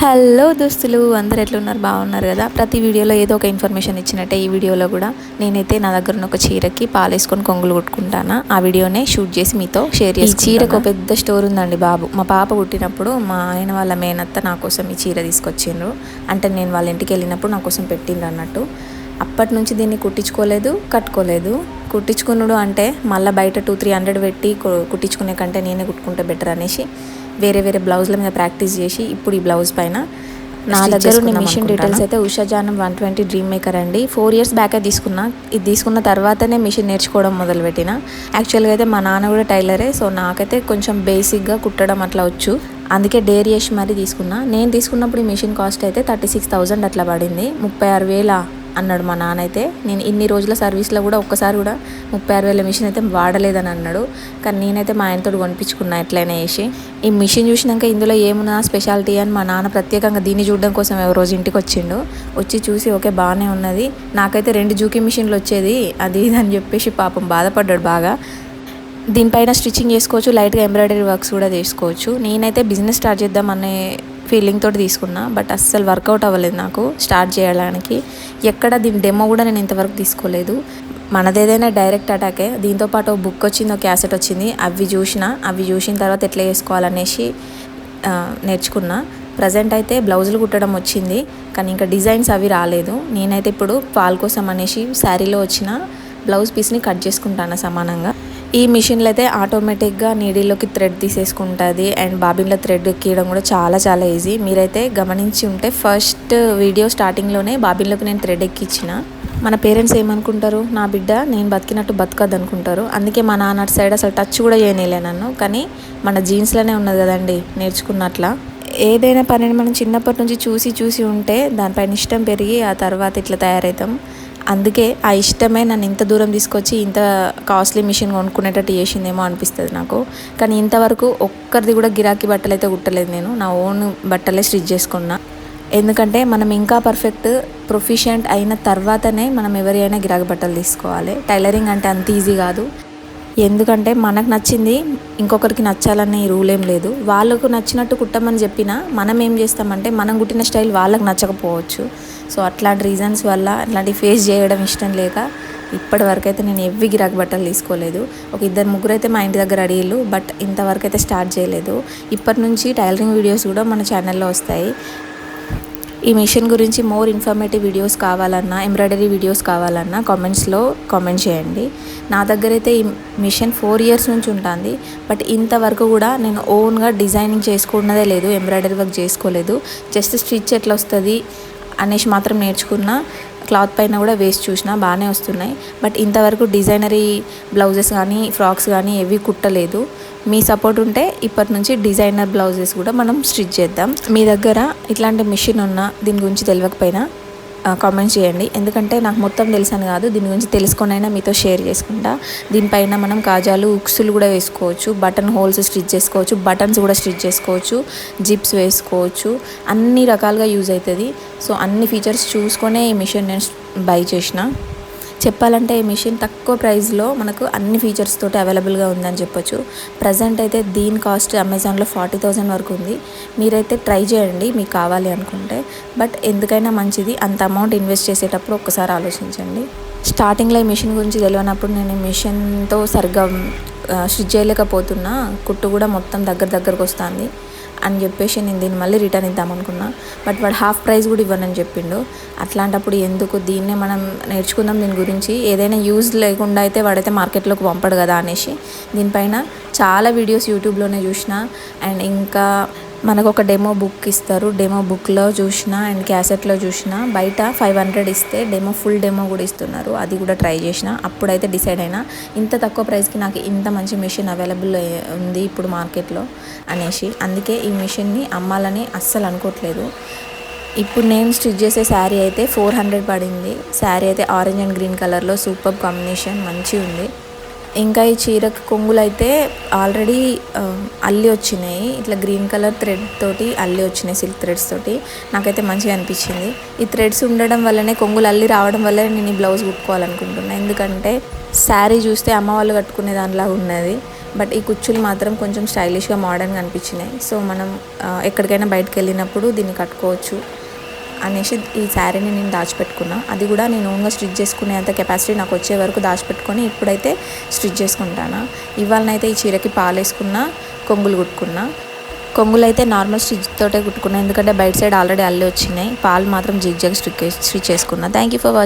Hello దోస్తులు అందరు ఎట్లున్నారు? బాగున్నారు కదా? ప్రతి వీడియోలో ఏదో ఒక ఇన్ఫర్మేషన్ ఇచ్చినట్టే ఈ వీడియోలో కూడా. నేనైతే నా దగ్గర ఉన్న ఒక చీరకి పాలేసుకొని కొంగులు కొట్టుకుంటాను? ఆ వీడియోనే షూట్ చేసి మీతో షేర్ చేసి చీరకు ఒక పెద్ద స్టోర్ ఉందండి బాబు. మా పాప పుట్టినప్పుడు మా ఆయన వాళ్ళ మేనత్త నా కోసం ఈ చీర తీసుకొచ్చిండ్రు. అంటే నేను వాళ్ళ ఇంటికి వెళ్ళినప్పుడు నా కోసం పెట్టిండ్రు అన్నట్టు. అప్పటి నుంచి దీన్ని కుట్టించుకోలేదు కట్టుకోలేదు. కుట్టించుకున్నాడు అంటే మళ్ళీ బయట టూ త్రీ హండ్రెడ్ పెట్టి కుట్టించుకునే కంటే నేనే కుట్టుకుంటే బెటర్ అనేసి వేరే వేరే బ్లౌజ్ల మీద ప్రాక్టీస్ చేసి ఇప్పుడు ఈ బ్లౌజ్ పైన నా దగ్గర ఉన్న మిషన్ డీటెయిల్స్. అయితే Usha Janome one twenty dream maker అండి. ఫోర్ ఇయర్స్ బ్యాకే తీసుకున్నా ఇది తీసుకున్న తర్వాతనే మిషన్ నేర్చుకోవడం మొదలుపెట్టిన. యాక్చువల్గా అయితే మా నాన్న కూడా టైలరే సో నాకైతే కొంచెం బేసిక్గా కుట్టడం అట్లా వచ్చు. అందుకే డేర్ చేసి మరీ తీసుకున్నా. నేను తీసుకున్నప్పుడు ఈ మిషన్ కాస్ట్ అయితే థర్టీ సిక్స్ థౌజండ్ అట్లా పడింది. ముప్పై ఆరు వేల అన్నాడు మా నాన్న అయితే. నేను ఇన్ని రోజుల సర్వీస్లో కూడా ఒక్కసారి కూడా ముప్పై ఆరు వేల మిషన్ అయితే వాడలేదని అన్నాడు. కానీ నేనైతే మా ఆయనతో కొనిపించుకున్నా ఎట్లయినా వేసి ఈ మిషన్ చూసినాక ఇందులో ఏమున్నా స్పెషాలిటీ అని మా నాన్న ప్రత్యేకంగా దీన్ని చూడడం కోసం రోజు ఇంటికి వచ్చిండు. వచ్చి చూసి ఓకే బాగానే ఉన్నది. నాకైతే రెండు జూకీ మిషన్లు వచ్చేది. అది ఇది అని చెప్పేసి పాపం బాధపడ్డాడు బాగా. దీనిపైన స్టిచ్చింగ్ చేసుకోవచ్చు లైట్గా ఎంబ్రాయిడరీ వర్క్స్ కూడా చేసుకోవచ్చు. నేనైతే బిజినెస్ స్టార్ట్ చేద్దాం అనే ఫీలింగ్ తోటి తీసుకున్నా బట్ అస్సలు వర్కౌట్ అవ్వలేదు నాకు. స్టార్ట్ చేయడానికి ఎక్కడ దీని డెమో కూడా నేను ఇంతవరకు తీసుకోలేదు. మనదేదైనా డైరెక్ట్ అటాకే దీంతో పాటు ఒక బుక్ వచ్చింది ఒక క్యాసెట్ వచ్చింది అవి చూసిన అవి చూసిన తర్వాత ఎట్లా చేసుకోవాలనేసి నేర్చుకున్నా. ప్రజెంట్ అయితే బ్లౌజులు కుట్టడం వచ్చింది కానీ ఇంకా డిజైన్స్ అవి రాలేదు. నేనైతే ఇప్పుడు పాల్ కోసం అనేసి శారీలో వచ్చిన బ్లౌజ్ పీస్ని కట్ చేసుకుంటాను సమానంగా. ఈ మిషన్లో అయితే ఆటోమేటిక్గా నీడిల్లోకి థ్రెడ్ తీసేసుకుంటుంది. అండ్ బాబిన్లో థ్రెడ్ ఎక్కియడం కూడా చాలా చాలా ఈజీ మీరైతే గమనించి ఉంటే ఫస్ట్ వీడియో స్టార్టింగ్లోనే బాబిన్లోకి నేను థ్రెడ్ ఎక్కించిన మన పేరెంట్స్ ఏమనుకుంటారు? నా బిడ్డ నేను బతికినట్టు బతకద్దు అనుకుంటారు అందుకే మా నాన్న సైడ్ అసలు టచ్ కూడా చేయనేలే నన్ను. కానీ మన జీన్స్లోనే ఉన్నది కదండి నేర్చుకున్నట్లా. ఏదైనా పనిని మనం చిన్నప్పటి నుంచి చూసి చూసి ఉంటే దానిపైన ఇష్టం పెరిగి ఆ తర్వాత ఇట్లా తయారవుతాం అందుకే ఆ ఇష్టమే నన్ను ఇంత దూరం తీసుకొచ్చి ఇంత కాస్ట్లీ మిషన్ కొనుక్కునేటట్టు చేసిందేమో అనిపిస్తుంది నాకు. కానీ ఇంతవరకు ఒక్కరిది కూడా గిరాకీ బట్టలు అయితే కుట్టలేదు నేను. నా ఓన్ బట్టలే స్టిచ్ చేసుకున్నా. ఎందుకంటే మనం ఇంకా పర్ఫెక్ట్ ప్రొఫిషియంట్ అయిన తర్వాతనే మనం ఎవరి అయినా గిరాకీ బట్టలు తీసుకోవాలి. టైలరింగ్ అంటే అంత ఈజీ కాదు. ఎందుకంటే మనకు నచ్చింది ఇంకొకరికి నచ్చాలనే రూల్ ఏం లేదు. వాళ్ళకు నచ్చినట్టు కుట్టమని చెప్పినా మనం ఏం చేస్తామంటే మనం కుట్టిన స్టైల్ వాళ్ళకు నచ్చకపోవచ్చు. సో అట్లాంటి రీజన్స్ వల్ల అట్లాంటివి ఫేస్ చేయడం ఇష్టం లేక ఇప్పటి వరకు అయితే నేను ఎవ్వి గిరాకీ బట్టలు తీసుకోలేదు. ఒక ఇద్దరు ముగ్గురు అయితే మా ఇంటి దగ్గర అడిగిళ్ళు బట్ ఇంతవరకు అయితే స్టార్ట్ చేయలేదు. ఇప్పటి నుంచి టైలరింగ్ వీడియోస్ కూడా మన ఛానల్లో వస్తాయి. ఈ మిషన్ గురించి మోర్ ఇన్ఫర్మేటివ్ వీడియోస్ కావాలన్నా ఎంబ్రాయిడరీ వీడియోస్ కావాలన్నా కామెంట్స్లో కామెంట్ చేయండి. నా దగ్గర అయితే ఈ మిషన్ ఫోర్ ఇయర్స్ నుంచి ఉంటుంది. బట్ ఇంతవరకు కూడా నేను ఓన్గా డిజైనింగ్ చేసుకున్నదే లేదు ఎంబ్రాయిడరీ వర్క్ చేసుకోలేదు. జస్ట్ స్టిచ్ ఎట్లా వస్తుంది అనేసి మాత్రం నేర్చుకున్న క్లాత్ పైన కూడా వేసి చూసిన బాగానే వస్తున్నాయి. బట్ ఇంతవరకు డిజైనరీ బ్లౌజెస్ కానీ ఫ్రాక్స్ కానీ ఏవి కుట్టలేదు. మీ సపోర్ట్ ఉంటే ఇప్పటి నుంచి డిజైనర్ బ్లౌజెస్ కూడా మనం స్టిచ్ చేద్దాం. మీ దగ్గర ఇట్లాంటి మిషన్ ఉన్నా దీని గురించి తెలియకపోయినా కామెంట్ చేయండి. ఎందుకంటే నాకు మొత్తం తెలుసని కాదు. దీని గురించి తెలుసుకొనైనా మీతో షేర్ చేసుకుంటా. దీనిపైన మనం కాజాలు ఉక్సులు కూడా వేసుకోవచ్చు. బటన్ హోల్స్ స్టిచ్ చేసుకోవచ్చు. బటన్స్ కూడా స్టిచ్ చేసుకోవచ్చు. జిప్స్ వేసుకోవచ్చు. అన్ని రకాలుగా యూజ్ అవుతుంది. సో అన్ని ఫీచర్స్ చూసుకొనే ఈ మిషన్ నేను బై చేసిన. చెప్పాలంటే ఈ మిషన్ తక్కువ ప్రైస్లో మనకు అన్ని ఫీచర్స్ తోటి అవైలబుల్గా ఉందని చెప్పొచ్చు. ప్రజెంట్ అయితే దీని కాస్ట్ అమెజాన్లో ఫార్టీ థౌజండ్ వరకు ఉంది. మీరైతే ట్రై చేయండి మీకు కావాలి అనుకుంటే. బట్ ఎందుకైనా మంచిది. అంత అమౌంట్ ఇన్వెస్ట్ చేసేటప్పుడు ఒక్కసారి ఆలోచించండి. స్టార్టింగ్లో ఈ మిషన్ గురించి తెలియనప్పుడు నేను ఈ మిషన్తో సరిగ్గా స్టిచ్ చేయలేకపోతున్నా. కుట్టు కూడా మొత్తం దగ్గర దగ్గరకు వస్తుంది. అని చెప్పేసి నేను దీన్ని మళ్ళీ రిటర్న్ ఇద్దాం అనుకున్నా. బట్ వాడు హాఫ్ ప్రైస్ కూడా ఇవ్వనని చెప్పిండు. అట్లాంటప్పుడు ఎందుకు దీన్నే మనం నేర్చుకుందాం దీని గురించి. ఏదైనా యూజ్ లేకుండా అయితే వాడైతే మార్కెట్లోకి పంపడు కదా అనేసి. దీనిపైన చాలా వీడియోస్ యూట్యూబ్లోనే చూసిన. అండ్ ఇంకా మనకు ఒక డెమో బుక్ ఇస్తారు. డెమో బుక్లో చూసిన అండ్ క్యాసెట్లో చూసిన బయట ఫైవ్ హండ్రెడ్ ఇస్తే డెమో ఫుల్ డెమో కూడా ఇస్తున్నారు. అది కూడా ట్రై చేసిన. అప్పుడైతే డిసైడ్ అయినా ఇంత తక్కువ ప్రైస్కి నాకు ఇంత మంచి మిషన్ అవైలబుల్ ఉంది ఇప్పుడు మార్కెట్లో అనేసి. అందుకే ఈ మిషన్ని అమ్మాలని అస్సలు అనుకోవట్లేదు ఇప్పుడు నేను స్టిచ్ చేసే శారీ అయితే ఫోర్ హండ్రెడ్ పడింది. శారీ అయితే ఆరెంజ్ అండ్ గ్రీన్ కలర్లో సూపర్ కాంబినేషన్ మంచిగా ఉంది ఇంకా ఈ చీరకు కొంగులు అయితే ఆల్రెడీ అల్లి వచ్చినాయి. ఇట్లా గ్రీన్ కలర్ థ్రెడ్ తోటి అల్లి వచ్చినాయి సిల్క్ థ్రెడ్స్ తోటి. నాకైతే మంచిగా అనిపించింది. ఈ థ్రెడ్స్ ఉండడం వల్లనే కొంగులు అల్లి రావడం వల్లనే నేను ఈ బ్లౌజ్ కుట్టుకోవాలనుకుంటున్నాను ఎందుకంటే శారీ చూస్తే అమ్మ వాళ్ళు కట్టుకునే దానిలాగా ఉన్నది. బట్ ఈ కుచ్చులు మాత్రం కొంచెం స్టైలిష్గా మోడర్న్గా అనిపించినాయి. సో మనం ఎక్కడికైనా బయటకు వెళ్ళినప్పుడు దీన్ని కట్టుకోవచ్చు. అనేసి ఈ శారీని నేను దాచిపెట్టుకున్నా. అది కూడా నేను ఓన్గా స్టిచ్ చేసుకునే అంత కెపాసిటీ నాకు వచ్చే వరకు దాచిపెట్టుకొని ఇప్పుడైతే స్టిచ్ చేసుకుంటాను. ఇవాళనైతే ఈ చీరకి పాలు వేసుకున్నా కొంగులు కుట్టుకున్నా. కొంగులు అయితే నార్మల్ స్టిచ్ తోటే కుట్టుకున్నా. ఎందుకంటే బయట సైడ్ ఆల్రెడీ అల్లి వచ్చినాయి. పాలు మాత్రం జిగ్ జగ్ స్టిచ్ స్టిచ్ చేసుకున్నా. Thank you for watching